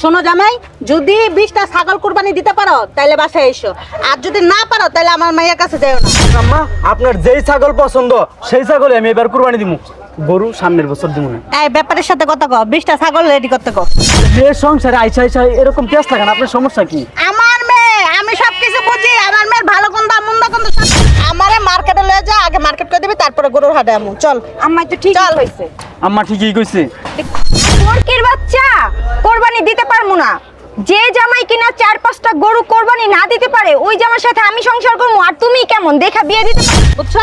শোনো জামাই যদি বিশটা ছাগল কুরবানি দিতে পারো তাহলে বাসায় এসো। আর যদি না পারো তাহলে আমার মায়ের কাছে যাও না। আম্মা আপনার যেই ছাগল পছন্দ সেই ছাগলে আমি এবার কুরবানি দিব গরু সামনের বছর দিব না। এই ব্যাপারের সাথে কথা কও। বিশটা ছাগল রেডি করতে কও। যে সংসারে আইসা আইসা এরকম পেঁয়াজ লাগান আপনার সমস্যা কি? আমার মেয়ে আমি সব কিছু বুঝি। আমার মেয়ের ভালো কোনটা মন্দ কোনটা সব আমারে মার্কেটে লয়ে যা আগে মার্কেট করে দিবি তারপরে গরুর হাটে আমু। চল। আম্মা তো ঠিক চল। হয়েছে আম্মা ঠিকই কইছে। মুরগির বাচ্চা কোরবানি দিতে পারব না। যে জামাই কিনা চার পাঁচটা গরু কোরবানি না দিতে পারে ওই জামার সাথে আমি সংসার করব আর তুমি কেমন? দেখা বিয়ে দিতে পারো। বুঝছ?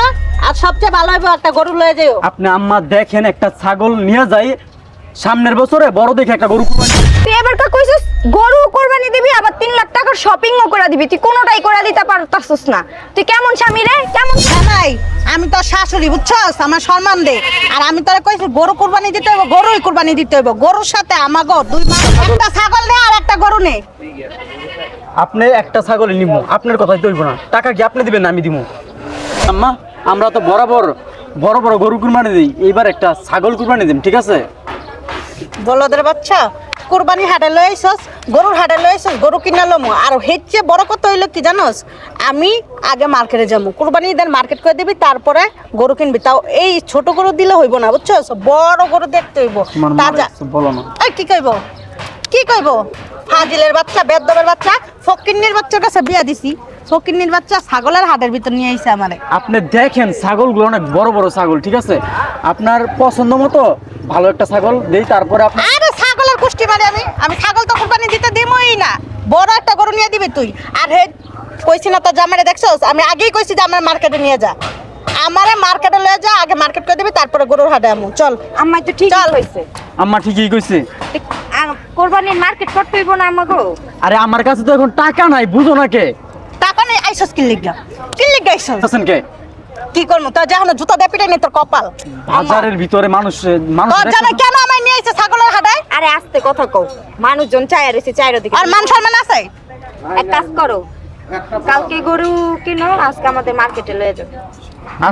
আর সবচেয়ে ভালো হবে একটা গরু লয়ে যেও। আপনি আম্মা দেখেন একটা ছাগল নিয়ে যাই সামনের বছরে বড় দেখে একটা গরু কুরবানি তুই এবার কা কইছিস গরু কোরবানি দিবি আবার তিন লাখ টাকার শপিংও করে দিবি। তুই কোনোটাই করে দিতে পারতাছিস না। তুই কেমন স্বামী রে? কেমন জামাই আমি তো শাশুড়ি বুঝছস? আমার সম্মান দে। আর আমি তোরা কইছি গরু কুরবানি দিতে হইব গরুই কুরবানি দিতে হইব। গরুর সাথে আমাগো দুই মা একটা ছাগল নে আর একটা গরু নে। আপনি একটা ছাগল নিব আপনার কথাই তৈব না। টাকা কি আপনি দিবেন না আমি দিব আম্মা আমরা তো বরাবর বড় বড় গরু কুরবানি দিই। এইবার একটা ছাগল কুরবানি দিন ঠিক আছে? বলদের বাচ্চা কুরবানি হাটে লই আইছস গরুর হাটে লই আইছস গরু কিনা লমু। আর হেচ্ছে বড় কথা হইল কি জানোস আমি আগে মার্কেটে যাব কুরবানি ঈদের মার্কেট করে দিবি তারপরে গরু কিনবি। তাও এই ছোট গরু দিলে হইব না বুঝছস? বড় গরু দেখতে হইব। তাজা বলো না। এই কি কইব? কি কইব? ফাজিলের বাচ্চা বেদবের বাচ্চা ফকিন্নির বাচ্চার কাছে বিয়া দিছি। ফকিন্নির বাচ্চা ছাগলের হাটের ভিতর নিয়ে আইছে আমারে। আপনি দেখেন ছাগলগুলো অনেক বড় বড় ছাগল ঠিক আছে? আপনার পছন্দ মতো ভালো একটা ছাগল দেই তারপরে আপনি মারি আমি আমি ছাগল তো কুরবানি দিতে দিমই না। বড় একটা গরু নিয়ে দিবি তুই। আর হে কইছি না তো জামারে দেখছস? আমি আগেই কইছি যে আমার মার্কেটে নিয়ে যা। আমারে মার্কেটে লয়ে যা আগে মার্কেট করে দিবি তারপরে গরুর হাটে আমু। চল। আম্মা তো ঠিক চল। হয়েছে আম্মা ঠিকই কইছে। কোরবানির মার্কেট করতে হইব না আমাকে আরে আমার কাছে তো এখন টাকা নাই বুঝো না কে? টাকা নেই আইসস কি লিগা? কি লিগা আইসস আছেন কে? কি করব তোর যখন জুতা দিয়ে পিটাই নি তোর কপাল। বাজারের ভিতরে মানুষ মানুষ তোর জানে কেন আমায় নিয়ে আইছে ছাগলের হাটায় আরে আস্তে কথা কও। মানুষজন চায় রয়েছে চায়ের দিকে। আর মান সম্মান আছে? এক কাজ করো। কালকে গরু কিনো আজকে আমাদের মার্কেটে লয়ে যাও।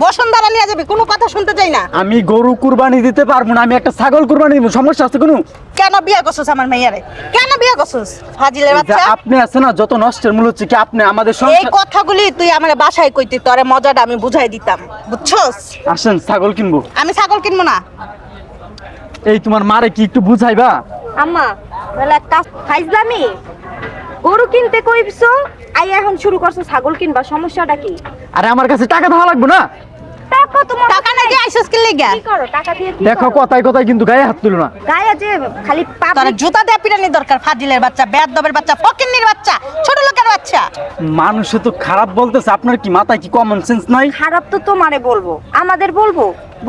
বসুন্ধরা নিয়ে যাবি কোনো কথা শুনতে চাই না। আমি গরু কুরবানি দিতে পারব না আমি একটা ছাগল কুরবানি দিব সমস্যা আছে কোনো? কেন বিয়ে করছিস আমার মেয়ারে? কেন বিয়ে করছিস? ফাজিলের বাচ্চা? আপনি আছে না যত নষ্টের মূল হচ্ছে কি আপনি আমাদের এই সংসার কথাগুলি তুই আমার বাসায় কইতি তোরে মজাটা আমি বুঝাই দিতাম বুঝছস? আসেন ছাগল কিনবো। আমি ছাগল কিনবো না। এই তোমার মারে কি একটু বুঝাইবা? আম্মা তাহলে কাজ ফাইজলামি? গরু কিনতে কইছো? আই এখন শুরু করছ ছাগল কিনবা সমস্যাটা কি? আরে আমার কাছে টাকা দেওয়া লাগবে না? টাকা তোমার কি লিগা? কি করো? টাকা দিয়ে কি দেখো করো? কথায় কথায় কিন্তু গায়ে হাত তুলো না। গায়ে যে খালি তোর পাবলিক জুতা দিয়ে পিটানি দরকার ফাজিলের বাচ্চা বেয়াদবের বাচ্চা ফকিন্নির বাচ্চা ছোট লোকের বাচ্চা। মানুষ তো খারাপ বলতেছে আপনার কি মাথায় কি কমন সেন্স নাই? খারাপ তো তোমারে বলব আমাদের বলব।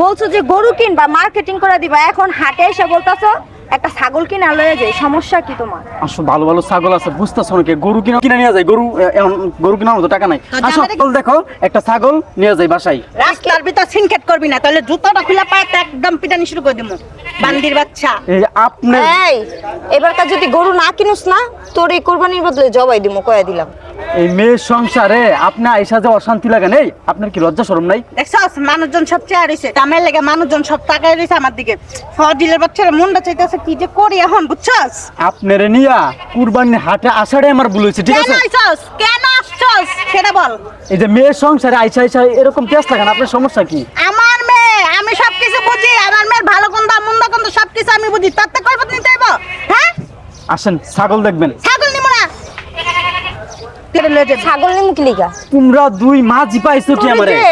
বলছো যে গরু কিনবা মার্কেটিং করে দিবা এখন হাটে এসে বলতাছো একটা ছাগল কিনা লয়ে যায় সমস্যা কি তোমার? আসো ভালো ভালো ছাগল আছে বুঝতেছো নাকি? গরু কিনা কিনে নিয়ে যায় গরু এখন গরু কেনার মতো টাকা নাই। আসো ছাগল দেখো একটা ছাগল নিয়ে যায় বাসায়। রাস্তার ভিতর সিনকেট করবি না তাহলে জুতাটা খুলে পায় তো একদম পিটানি শুরু করে দিমু বান্দির বাচ্চা। এই আপনি এই এবারকার যদি গরু না কিনুস না তোর এই কোরবানির বদলে জবাই দিমু কয়া দিলাম। এই মেয়ের সংসারে আপনি আইসা যে অশান্তি লাগে নেই? আপনার কি লজ্জা শরম নাই? দেখছস মানুষজন সব চেয়ার দামের লেগে মানুষজন সব টাকায় রয়েছে আমার দিকে। ফজিলের বাচ্চারা মনটা চাইতেছে কি যে করি এখন বুঝছস? আপনারে নিয়া কুরবানি হাটে আসাটাই আমার ভুল হয়েছে ঠিক কেন আছে? আইছস? কেন আসছস? সেটা বল। এই যে মেয়ের সংসারে আইসা আইসা এরকম পেঁয়াজ লাগান আপনার সমস্যা কি? আমার মেয়ে আমি সবকিছু বুঝি আমার মেয়ের ভালো কোনটা মন্দ কোনটা সবকিছু আমি বুঝি। তাতে কল্পনা নিতে হইব হ্যাঁ? আসেন ছাগল দেখবেন। ছাগল কেটে লয়ে যাবি। ছাগল নিমু কি তোমরা দুই মাঝি পাইছো কি আমারে। যে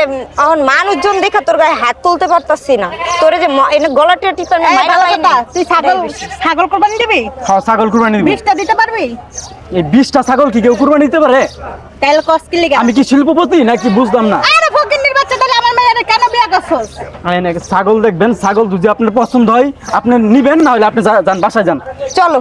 মানুষজন দেখা তোর গায়ে হাত তুলতে পারতাছি না। তোরে যে এনে গলাটা টিপানি এই মাইরা ভালো তুই ছাগল ছাগল কোরবানি দিবি? হ্যাঁ ছাগল কুরবানি দিবি। বিশটা দিতে পারবি? এই বিশটা ছাগল কি কেউ কুরবানি দিতে পারে? তাহলে কস কি লিগা? আমি কি শিল্পপতি নাকি বুঝলাম না? আরে ফকিন্নির বাচ্চা তাহলে আমার মেয়ের কেন বিয়া করছস? ছাগল দেখবেন ছাগল যদি আপনার পছন্দ হয় আপনি নিবেন না হলে আপনি যান বাসায় যান। চলো।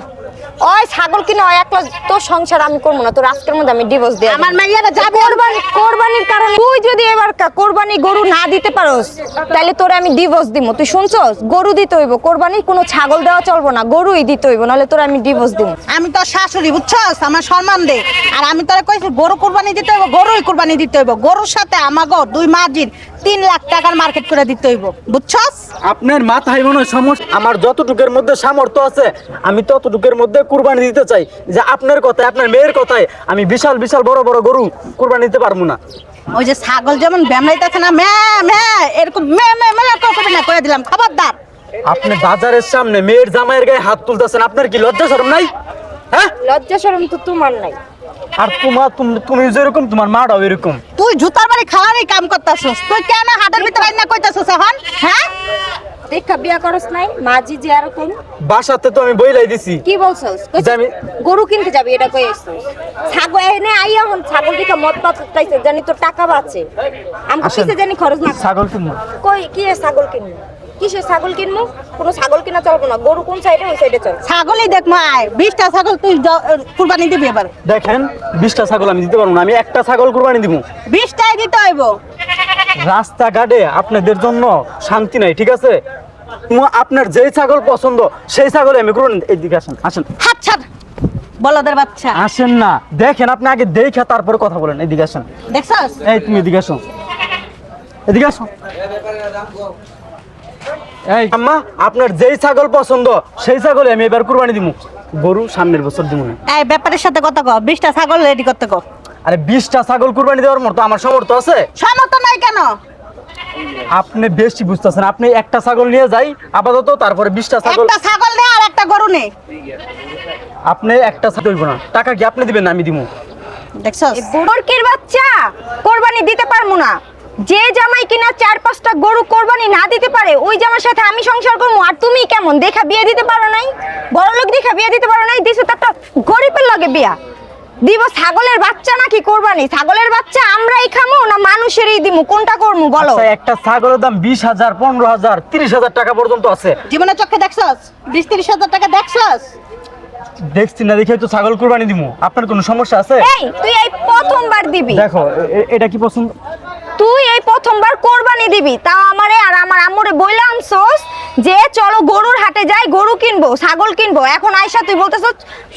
ওই ছাগল কিনে ওই একলা তোর সংসার আমি করব না তোর আজকের মধ্যে আমি ডিভোর্স দিয়ে আমার মেয়েরা যাবে কোরবানি কোরবানির কারণে তুই যদি এবার কা- কোরবানি গরু না দিতে পারোস তাহলে তোরে আমি ডিভোর্স দিব তুই শুনছস? গরু দিতে হইব কোরবানি কোনো ছাগল দেওয়া চলবো না গরুই দিতে হইব নাহলে তোর আমি ডিভোর্স দিব আমি তো শাশুড়ি বুঝছস? আমার সম্মান দে। আর আমি তোরা কইছি গরু কুরবানি দিতে হইব গরুই কুরবানি দিতে হইব। গরুর সাথে আমাগো দুই মাঝির তিন লাখ টাকার মার্কেট করে দিতে হইব। বুঝছস? আপনার মাথায় মনে হয় সমস্যা আমার যতটুকের মধ্যে সামর্থ্য আছে আমি ততটুকের মধ্যে কুরবানি দিতে চাই। যে আপনার কথায় আপনার মেয়ের কথায় আমি বিশাল বিশাল বড় বড় গরু কুরবানি দিতে পারব না। ওই যে ছাগল যেমন ব্যামলাইতেছে না ম্যা ম্যা এরকম মে মে মে করবে না করে দিলাম। খবরদার। আপনি বাজারের সামনে মেয়ের জামাইয়ের গায়ে হাত তুলতেছেন আপনার কি লজ্জা শরম নাই? হ্যাঁ? লজ্জা শরম তো তোমার নাই। আর তোমার তুমি তুমি যেরকম তোমার মাটাও এরকম। তুই জুতার বাড়ি খাওয়ারই কাম করতেছস। তুই কেন হাটের ভিতরে আইনা কইতাছস এখন? হ্যাঁ? দেখা বিয়া করস নাই মাঝি যে এরকম বাসাতে তো আমি বইলাই দিছি। কি বলছস? আমি গরু কিনতে যাবি এটা কই আসছিস? ছাগল এনে আইয়া হন ছাগল দিকে মদ পাত চাইছে জানি তোর টাকা বাঁচে। আমাকে আসেন। কিসে জানি খরচ না। ছাগল কিনবো। কই কি ছাগল কিনবো? কিসের ছাগল কিনবো কোনো ছাগল কিনা চলবো না। গরু কোন সাইডে ওই সাইডে চল। ছাগলই দেখ মা আয়। বিশটা ছাগল তুই কুরবানি দিবি এবার। দেখেন বিশটা ছাগল আমি দিতে পারব না। আমি একটা ছাগল কুরবানি দিব। বিশটাই দিতে হইব। রাস্তাঘাটে আপনাদের জন্য শান্তি নাই ঠিক আছে? আপনার যেই ছাগল পছন্দ সেই ছাগল আমি কুরবানি দিই। এইদিকে আসেন আসেন। হাত ছাড় বলদের বাচ্চা। আসেন না। দেখেন আপনি আগে দেখে তারপরে কথা বলেন। এদিকে আসেন। দেখছস? এই তুমি এদিকে আসো। এদিকে আসো। এই আম্মা আপনার যেই ছাগল পছন্দ সেই ছাগলে আমি এবার কুরবানি দিব গরু সামনের বছর দিব না। এই ব্যাপারের সাথে কথা কও বিশটা ছাগল রেডি করতে কও। আরে বিশটা ছাগল কুরবানি দেওয়ার মতো আমার সামর্থ্য আছে? সমর্থ নাই কেন? আপনি বেশি বুঝতেছেন আপনি একটা ছাগল নিয়ে যাই আপাতত তারপরে বিশটা ছাগল একটা ছাগল নে আর একটা গরু নে আপনি একটা ছাগল না টাকা কি আপনি দিবেন না আমি দিব দেখছস? বুড়কির বাচ্চা কোরবানি দিতে পারব না যে জামাই কিনা চার পাঁচটা গরু কোরবানি না দিতে পারে ওই জামার সাথে আমি সংসার করব আর তুমি কেমন? দেখা বিয়ে দিতে পারো নাই? বড় লোক দেখা বিয়ে দিতে পারো নাই? দিছো তো একটা গরিবের লগে বিয়া। দিব ছাগলের বাচ্চা নাকি কোরবানি? ছাগলের বাচ্চা আমরাই খামো না মানুষেরই দিমু? কোনটা করব বলো? আচ্ছা, একটা ছাগলের দাম বিশ হাজার পনেরো হাজার তিরিশ হাজার টাকা পর্যন্ত আছে। জীবনের চোখে দেখছস? বিশ তিরিশ হাজার টাকা দেখছস? দেখছি না দেখে তো ছাগল কুরবানি দিব আপনার কোনো সমস্যা আছে? এই তুই এই প্রথমবার দিবি। দেখো এ- এ- এটা কি পছন্দ? তুই এই প্রথমবার কোরবানি দিবি তাও আমারে আর আমার আম্মুরে বইলা আনছোস যে চলো গরুর হাটে যাই গরু কিনবো ছাগল কিনবো। এখন আয়সা তুই বলতেছ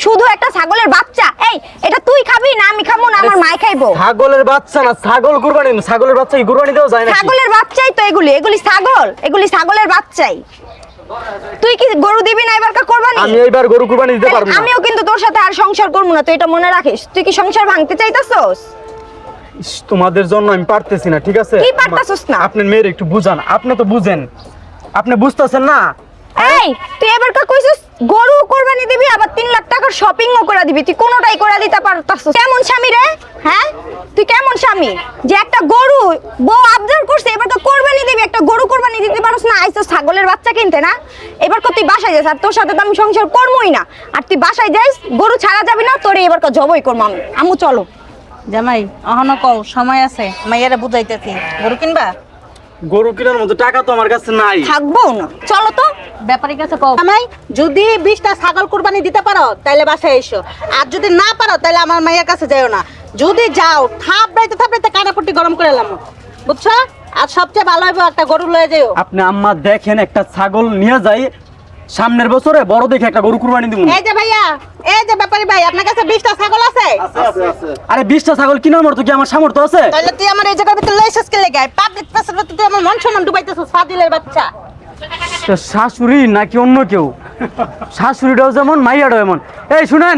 শুধু একটা ছাগলের বাচ্চা। এই এটা তুই খাবি না আমি খাব না আমার খাইবো? ছাগলের বাচ্চা না ছাগল কুরবানি ছাগলের বাচ্চা কি কুরবানি দেওয়া যায় না ছাগলের বাচ্চাই তো এগুলি এগুলি ছাগল এগুলি ছাগলের বাচ্চাই। তুই কি গরু দিবি না এবার কোরবানি? আমি এইবার গরু কুরবানি দিতে পারব না। আমিও কিন্তু তোর সাথে আর সংসার করব না তুই এটা মনে রাখিস। তুই কি সংসার ভাঙতে চাইতাছস? তোমাদের জন্য আমি পারতেছি না ঠিক আছে? কি পারতাছস না? আপনার মেয়ের একটু বুঝান আপনি তো বুঝেন। আপনি বুঝতেছেন না? এই তুই এবার কা কইছিস গরু কোরবানি দিবি আবার তিন লাখ টাকার শপিংও করে দিবি। তুই কোনোটাই করে দিতে পারতাছিস। কেমন স্বামী রে? হ্যাঁ? তুই কেমন স্বামী? যে একটা গরু বউ আবদার করছে এবার তো কোরবানি দিবি একটা গরু কোরবানি দিতে পারছ না? আইসো ছাগলের বাচ্চা কিনতে না? এবার কো তুই বাসায় যাস আর তোর সাথে তো আমি সংসার করবোই না। আর তুই বাসায় যাইস গরু ছাড়া যাবি না তোরে এবার কা জবই করব আমি। আমু চলো। জামাই অহন কও সময় আছে মাইয়ারে বুঝাইতেছি। গরু কিনবা? গরু কেনার মতো টাকা তো আমার কাছে নাই। থাকব না। চলো তো ব্যাপারীর কাছে কও। জামাই যদি বিশটা ছাগল কুরবানি দিতে পারো তাহলে বাসায় এসো। আর যদি না পারো তাহলে আমার মাইয়ার কাছে যাও না। যদি যাও থাপড়াইতে থাপড়াইতে কানাপট্টি গরম করে এলাম বুঝছ? আর সবচেয়ে ভালো হবে একটা গরু লয়ে যেও আপনি আম্মা দেখেন একটা ছাগল নিয়ে যাই সামনের বছরে বড় দেখে একটা গরু কুরবানি দিব এই যে ভাইয়া এই যে ব্যাপারী ভাই আপনার কাছে ছাগল আছে? আরে বিশটা ছাগল কেনার মতো কি আমার সামর্থ্য আছে? তাহলে তুই আমার এই জায়গার ভিতরে লাইসেন্স কে লাগাই পাবলিক প্লেসের ভিতরে তুই আমার মন সম্মান ডুবাইতেছিস ফাদিলের বাচ্চা। শাশুড়ি নাকি অন্য কেউ? শাশুড়িটাও যেমন মাইয়াটাও এমন। এই শুনেন